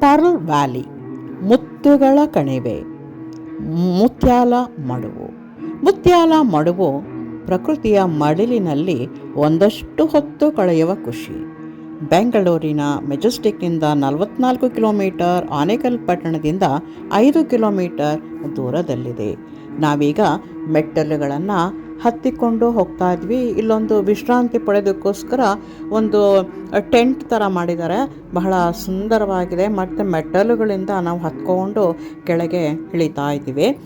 Pearl valley, ಮುತ್ತುಗಳ ಕಣಿವೆ, ಮುತ್ಯಾಲ ಮಡುವು. ಮುತ್ಯಾಲ ಮಡುವು ಪ್ರಕೃತಿಯ ಮಡಿಲಿನಲ್ಲಿ ಒಂದಷ್ಟು ಹೊತ್ತು ಕಳೆಯುವ ಖುಷಿ. ಬೆಂಗಳೂರಿನ ಮೆಜೆಸ್ಟಿಕ್ನಿಂದ ನಲವತ್ನಾಲ್ಕು ಕಿಲೋಮೀಟರ್, ಆನೇಕಲ್ ಪಟ್ಟಣದಿಂದ ಐದು ಕಿಲೋಮೀಟರ್ ದೂರದಲ್ಲಿದೆ. ನಾವೀಗ ಮೆಟ್ಟಲುಗಳನ್ನು ಹತ್ತಿಕೊಂಡು ಹೋಗ್ತಾ ಇದ್ವಿ. ಇಲ್ಲೊಂದು ವಿಶ್ರಾಂತಿ ಪಡೆದಕ್ಕೋಸ್ಕರ ಒಂದು ಟೆಂಟ್ ಥರ ಮಾಡಿದ್ದಾರೆ. ಬಹಳ ಸುಂದರವಾಗಿದೆ. ಮತ್ತು ಮೆಟ್ಟಲುಗಳಿಂದ ನಾವು ಹತ್ಕೊಂಡು ಕೆಳಗೆ ಇಳಿತಾ ಇದ್ದೀವಿ.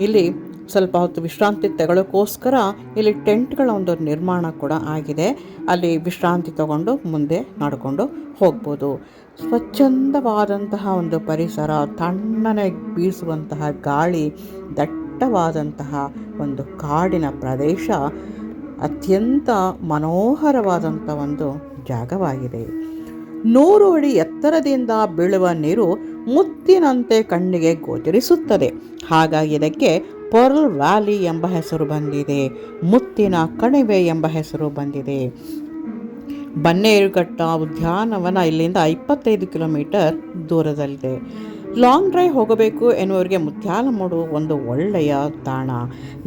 ಇಲ್ಲಿ ಸ್ವಲ್ಪ ಹೊತ್ತು ವಿಶ್ರಾಂತಿ ತಗೊಳ್ಳೋಕ್ಕೋಸ್ಕರ ಇಲ್ಲಿ ಟೆಂಟ್ಗಳ ಒಂದು ನಿರ್ಮಾಣ ಕೂಡ ಆಗಿದೆ. ಅಲ್ಲಿ ವಿಶ್ರಾಂತಿ ತಗೊಂಡು ಮುಂದೆ ನಡ್ಕೊಂಡು ಹೋಗ್ಬೋದು. ಸ್ವಚ್ಛಂದವಾದಂತಹ ಒಂದು ಪರಿಸರ, ತಣ್ಣನೆ ಬೀಸುವಂತಹ ಗಾಳಿ ದಟ್ಟವಾದಂತಹ ಒಂದು ಕಾಡಿನ ಪ್ರದೇಶ, ಅತ್ಯಂತ ಮನೋಹರವಾದಂಥ ಒಂದು ಜಾಗವಾಗಿದೆ. ನೂರು ಅಡಿ ಎತ್ತರದಿಂದ ಬೀಳುವ ನೀರು ಮುತ್ತಿನಂತೆ ಕಣ್ಣಿಗೆ ಗೋಚರಿಸುತ್ತದೆ. ಹಾಗಾಗಿ ಇದಕ್ಕೆ ಪರ್ಲ್ ವ್ಯಾಲಿ ಎಂಬ ಹೆಸರು ಬಂದಿದೆ. ಮುತ್ತಿನ ಕಣಿವೆ ಎಂಬ ಹೆಸರು ಬಂದಿದೆ. ಬನ್ನೇರುಘಟ್ಟ ಉದ್ಯಾನವನ ಇಲ್ಲಿಂದ ಇಪ್ಪತ್ತೈದು ಕಿಲೋಮೀಟರ್ ದೂರದಲ್ಲಿದೆ. ಲಾಂಗ್ ಡ್ರೈವ್ ಹೋಗಬೇಕು ಎನ್ನುವರಿಗೆ ಮುತ್ಯಾಲಮೂಡು ಒಂದು ಒಳ್ಳೆಯ ತಾಣ.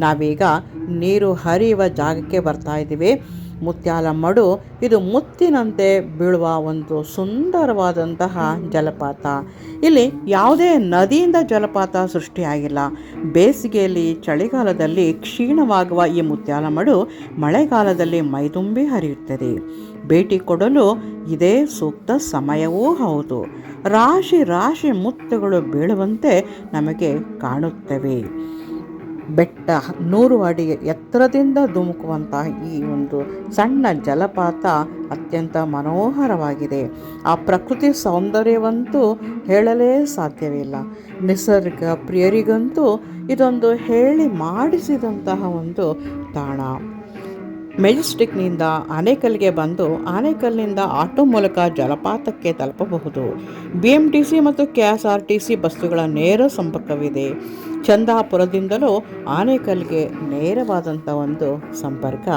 ನಾವೀಗ ನೀರು ಹರಿಯುವ ಜಾಗಕ್ಕೆ ಬರ್ತಾ ಇದ್ದೀವಿ. ಮುತ್ಯಾಲಮಡು ಇದು ಮುತ್ತಿನಂತೆ ಬೀಳುವ ಒಂದು ಸುಂದರವಾದಂತಹ ಜಲಪಾತ. ಇಲ್ಲಿ ಯಾವುದೇ ನದಿಯಿಂದ ಜಲಪಾತ ಸೃಷ್ಟಿಯಾಗಿಲ್ಲ. ಬೇಸಿಗೆಯಲ್ಲಿ, ಚಳಿಗಾಲದಲ್ಲಿ ಕ್ಷೀಣವಾಗುವ ಈ ಮುತ್ಯಾಲಮಡು ಮಳೆಗಾಲದಲ್ಲಿ ಮೈದುಂಬಿ ಹರಿಯುತ್ತದೆ. ಭೇಟಿ ಕೊಡಲು ಇದೇ ಸೂಕ್ತ ಸಮಯವೂ ಹೌದು. ರಾಶಿ ರಾಶಿ ಮುತ್ತುಗಳು ಬೀಳುವಂತೆ ನಮಗೆ ಕಾಣುತ್ತವೆ. ಬೆಟ್ಟ ನೂರು ಅಡಿ ಎತ್ತರದಿಂದ ಧುಮುಕುವಂತಹ ಈ ಒಂದು ಸಣ್ಣ ಜಲಪಾತ ಅತ್ಯಂತ ಮನೋಹರವಾಗಿದೆ. ಆ ಪ್ರಕೃತಿ ಸೌಂದರ್ಯವಂತೂ ಹೇಳಲೇ ಸಾಧ್ಯವಿಲ್ಲ ನಿಸರ್ಗ ಪ್ರಿಯರಿಗಂತೂ ಇದೊಂದು ಹೇಳಿ ಮಾಡಿಸಿದಂತಹ ಒಂದು ತಾಣ. ಮೆಜೆಸ್ಟಿಕ್ನಿಂದ ಆನೇಕಲ್ಗೆ ಬಂದು ಆನೇಕಲ್ನಿಂದ ಆಟೋ ಮೂಲಕ ಜಲಪಾತಕ್ಕೆ ತಲುಪಬಹುದು. ಬಿ ಎಂ ಟಿ ಸಿ ಮತ್ತು K S R T C ಬಸ್ಸುಗಳ ನೇರ ಸಂಪರ್ಕವಿದೆ. ಚಂದಾಪುರದಿಂದಲೂ ಆನೇಕಲ್ಗೆ ನೇರವಾದಂಥ ಒಂದು ಸಂಪರ್ಕ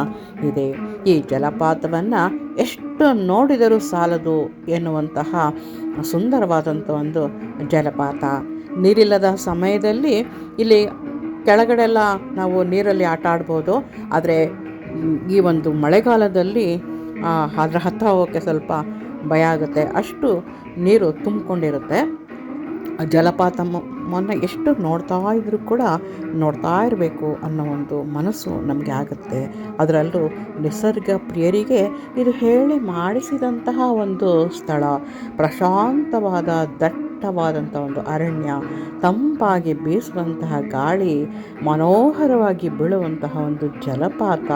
ಇದೆ. ಈ ಜಲಪಾತವನ್ನು ಎಷ್ಟು ನೋಡಿದರೂ ಸಾಲದು ಎನ್ನುವಂತಹ ಸುಂದರವಾದಂಥ ಒಂದು ಜಲಪಾತ. ನೀರಿಲ್ಲದ ಸಮಯದಲ್ಲಿ ಇಲ್ಲಿ ಕೆಳಗಡೆಲ್ಲ ನಾವು ನೀರಲ್ಲಿ ಆಟ ಆಡ್ಬೋದು. ಆದರೆ ಈ ಒಂದು ಮಳೆಗಾಲದಲ್ಲಿ ಅದರ ಹತ್ತ ಹೋಗೋಕ್ಕೆ ಸ್ವಲ್ಪ ಭಯ ಆಗುತ್ತೆ. ಅಷ್ಟು ನೀರು ತುಂಬಿಕೊಂಡಿರುತ್ತೆ. ಆ ಜಲಪಾತ ಮೊನ್ನೆ ಎಷ್ಟು ನೋಡ್ತಾ ಇದ್ರೂ ಕೂಡ ನೋಡ್ತಾ ಇರಬೇಕು ಅನ್ನೋ ಒಂದು ಮನಸ್ಸು ನಮಗೆ ಆಗುತ್ತೆ. ಅದರಲ್ಲೂ ನಿಸರ್ಗ ಪ್ರಿಯರಿಗೆ ಇದು ಹೇಳಿ ಮಾಡಿಸಿದಂತಹ ಒಂದು ಸ್ಥಳ. ಪ್ರಶಾಂತವಾದ ದಟ್ಟವಾದಂಥ ಒಂದು ಅರಣ್ಯ, ತಂಪಾಗಿ ಬೀಸುವಂತಹ ಗಾಳಿ, ಮನೋಹರವಾಗಿ ಬೀಳುವಂತಹ ಒಂದು ಜಲಪಾತ,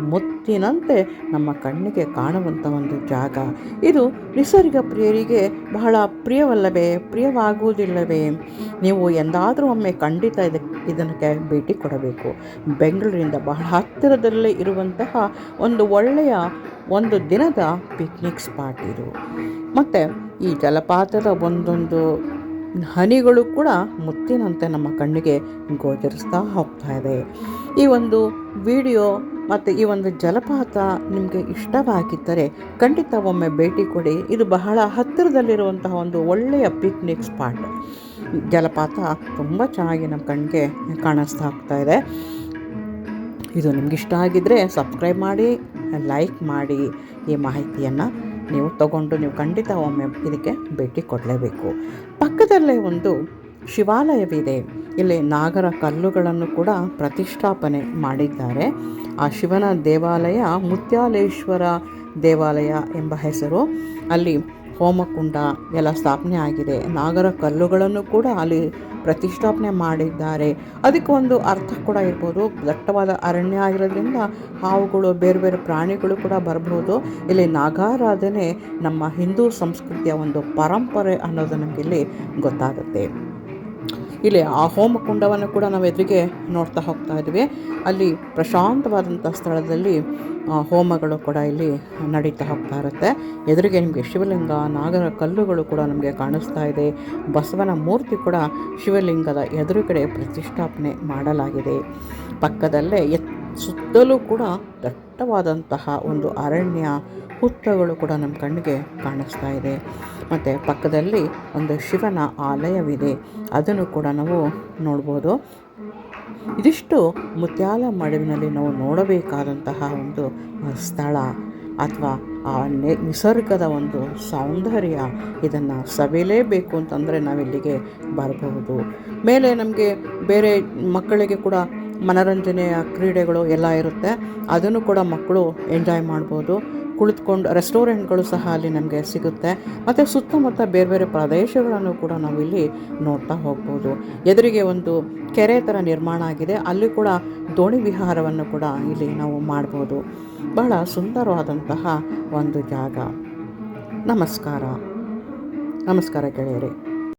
ಮುತ್ತಿನಂತೆ ನಮ್ಮ ಕಣ್ಣಿಗೆ ಕಾಣುವಂಥ ಒಂದು ಜಾಗ. ಇದು ನಿಸರ್ಗ ಪ್ರಿಯರಿಗೆ ಬಹಳ ಪ್ರಿಯವಲ್ಲವೇ, ಪ್ರಿಯವಾಗುವುದಿಲ್ಲವೇ? ನೀವು ಎಂದಾದರೂ ಒಮ್ಮೆ ಖಂಡಿತ ಇದಕ್ಕೆ ಇದಕ್ಕೆ ಭೇಟಿ ಕೊಡಬೇಕು. ಬೆಂಗಳೂರಿನಿಂದ ಬಹಳ ಹತ್ತಿರದಲ್ಲೇ ಇರುವಂತಹ ಒಂದು ಒಳ್ಳೆಯ ಒಂದು ದಿನದ ಪಿಕ್ನಿಕ್ ಸ್ಪಾಟ್ ಇದು. ಮತ್ತು ಈ ಜಲಪಾತದ ಒಂದೊಂದು ಹನಿಗಳು ಕೂಡ ಮುತ್ತಿನಂತೆ ನಮ್ಮ ಕಣ್ಣಿಗೆ ಗೋಚರಿಸ್ತಾ ಹೋಗ್ತಾ ಇದೆ. ಈ ಒಂದು ವಿಡಿಯೋ ಮತ್ತು ಈ ಒಂದು ಜಲಪಾತ ನಿಮಗೆ ಇಷ್ಟವಾಗಿದ್ದರೆ ಖಂಡಿತ ಒಮ್ಮೆ ಭೇಟಿ ಕೊಡಿ. ಇದು ಬಹಳ ಹತ್ತಿರದಲ್ಲಿರುವಂತಹ ಒಂದು ಒಳ್ಳೆಯ ಪಿಕ್ನಿಕ್ ಸ್ಪಾಟ್ ಜಲಪಾತ ತುಂಬ ಚೆನ್ನಾಗಿ ನಮ್ಮ ಕಣ್ಣಿಗೆ ಕಾಣಿಸ್ತಾ ಹೋಗ್ತಾ ಇದೆ. ಇದು ನಿಮ್ಗೆ ಇಷ್ಟ ಆಗಿದ್ದರೆ ಸಬ್ಸ್ಕ್ರೈಬ್ ಮಾಡಿ ಲೈಕ್ ಮಾಡಿ ಈ ಮಾಹಿತಿಯನ್ನು ನೀವು ತಗೊಂಡು ನೀವು ಖಂಡಿತ ಒಮ್ಮೆ ಇದಕ್ಕೆ ಭೇಟಿ ಕೊಡಲೇಬೇಕು. ಪಕ್ಕದಲ್ಲೇ ಒಂದು ಶಿವಾಲಯವಿದೆ. ಇಲ್ಲಿ ನಾಗರ ಕಲ್ಲುಗಳನ್ನು ಕೂಡ ಪ್ರತಿಷ್ಠಾಪನೆ ಮಾಡಿದ್ದಾರೆ. ಆ ಶಿವನ ದೇವಾಲಯ ಮುತ್ಯಾಲೇಶ್ವರ ದೇವಾಲಯ ಎಂಬ ಹೆಸರು. ಅಲ್ಲಿ ಹೋಮಕುಂಡ ಎಲ್ಲ ಸ್ಥಾಪನೆ ಆಗಿದೆ. ನಾಗರ ಕಲ್ಲುಗಳನ್ನು ಕೂಡ ಅಲ್ಲಿ ಪ್ರತಿಷ್ಠಾಪನೆ ಮಾಡಿದ್ದಾರೆ. ಅದಕ್ಕೆ ಒಂದು ಅರ್ಥ ಕೂಡ ಇರ್ಬೋದು. ದಟ್ಟವಾದ ಅರಣ್ಯ ಆಗಿರೋದ್ರಿಂದ ಹಾವುಗಳು, ಬೇರೆ ಬೇರೆ ಪ್ರಾಣಿಗಳು ಕೂಡ ಬರಬಹುದು ಇಲ್ಲಿ ನಾಗಾರಾಧನೆ ನಮ್ಮ ಹಿಂದೂ ಸಂಸ್ಕೃತಿಯ ಒಂದು ಪರಂಪರೆ ಅನ್ನೋದು ನಮಗೆ ಇಲ್ಲಿ ಗೊತ್ತಾಗುತ್ತೆ. ಇಲ್ಲಿ ಆ ಹೋಮಕುಂಡವನ್ನು ಕೂಡ ನಾವು ಎದುರಿಗೆ ನೋಡ್ತಾ ಹೋಗ್ತಾ ಇದ್ವಿ. ಅಲ್ಲಿ ಪ್ರಶಾಂತವಾದಂಥ ಸ್ಥಳದಲ್ಲಿ ಹೋಮಗಳು ಕೂಡ ಇಲ್ಲಿ ನಡೀತಾ ಹೋಗ್ತಾ ಇರುತ್ತೆ. ಎದುರಿಗೆ ನಿಮಗೆ ಶಿವಲಿಂಗ, ನಾಗರ ಕಲ್ಲುಗಳು ಕೂಡ ನಮಗೆ ಕಾಣಿಸ್ತಾ ಇದೆ. ಬಸವನ ಮೂರ್ತಿ ಕೂಡ ಶಿವಲಿಂಗದ ಎದುರುಗಡೆ ಪ್ರತಿಷ್ಠಾಪನೆ ಮಾಡಲಾಗಿದೆ. ಪಕ್ಕದಲ್ಲೇ ಎತ್, ಸುತ್ತಲೂ ಕೂಡ ದಟ್ಟವಾದಂತಹ ಒಂದು ಅರಣ್ಯ ಹುತ್ತಗಳು ಕೂಡ ನಮ್ಮ ಕಣ್ಣಿಗೆ ಕಾಣಿಸ್ತಾ ಇದೆ. ಮತ್ತು ಪಕ್ಕದಲ್ಲಿ ಒಂದು ಶಿವನ ಆಲಯವಿದೆ. ಅದನ್ನು ಕೂಡ ನಾವು ನೋಡ್ಬೋದು. ಇದಿಷ್ಟು ಮುತ್ಯಾಲ ಮಡುವಿನಲ್ಲಿ ನಾವು ನೋಡಬೇಕಾದಂತಹ ಒಂದು ಸ್ಥಳ ಅಥವಾ, ಆ, ನೆ, ನಿಸರ್ಗದ ಒಂದು ಸೌಂದರ್ಯ ಇದನ್ನು ಸವಿಲೇಬೇಕು ಅಂತಂದರೆ ನಾವಿಲ್ಲಿಗೆ ಬರಬಹುದು. ಮೇಲೆ ನಮಗೆ ಬೇರೆ ಮಕ್ಕಳಿಗೆ ಕೂಡ ಮನೋರಂಜನೆಯ ಕ್ರೀಡೆಗಳು ಎಲ್ಲ ಇರುತ್ತೆ. ಅದನ್ನು ಕೂಡ ಮಕ್ಕಳು ಎಂಜಾಯ್ ಮಾಡ್ಬೋದು. ಕುಳಿತುಕೊಂಡು ರೆಸ್ಟೋರೆಂಟ್ಗಳು ಸಹ ಅಲ್ಲಿ ನಮಗೆ ಸಿಗುತ್ತೆ. ಮತ್ತು ಸುತ್ತಮುತ್ತ ಬೇರೆ ಬೇರೆ ಪ್ರದೇಶಗಳನ್ನು ಕೂಡ ನಾವಿಲ್ಲಿ ನೋಡ್ತಾ ಹೋಗ್ಬೋದು. ಎದುರಿಗೆ ಒಂದು ಕೆರೆ ಥರ ನಿರ್ಮಾಣ ಆಗಿದೆ. ಅಲ್ಲಿ ಕೂಡ ದೋಣಿ ವಿಹಾರವನ್ನು ಕೂಡ ಇಲ್ಲಿ ನಾವು ಮಾಡ್ಬೋದು. ಬಹಳ ಸುಂದರವಾದಂತಹ ಒಂದು ಜಾಗ. ನಮಸ್ಕಾರ. ನಮಸ್ಕಾರ ಗೆಳೆಯರೇ.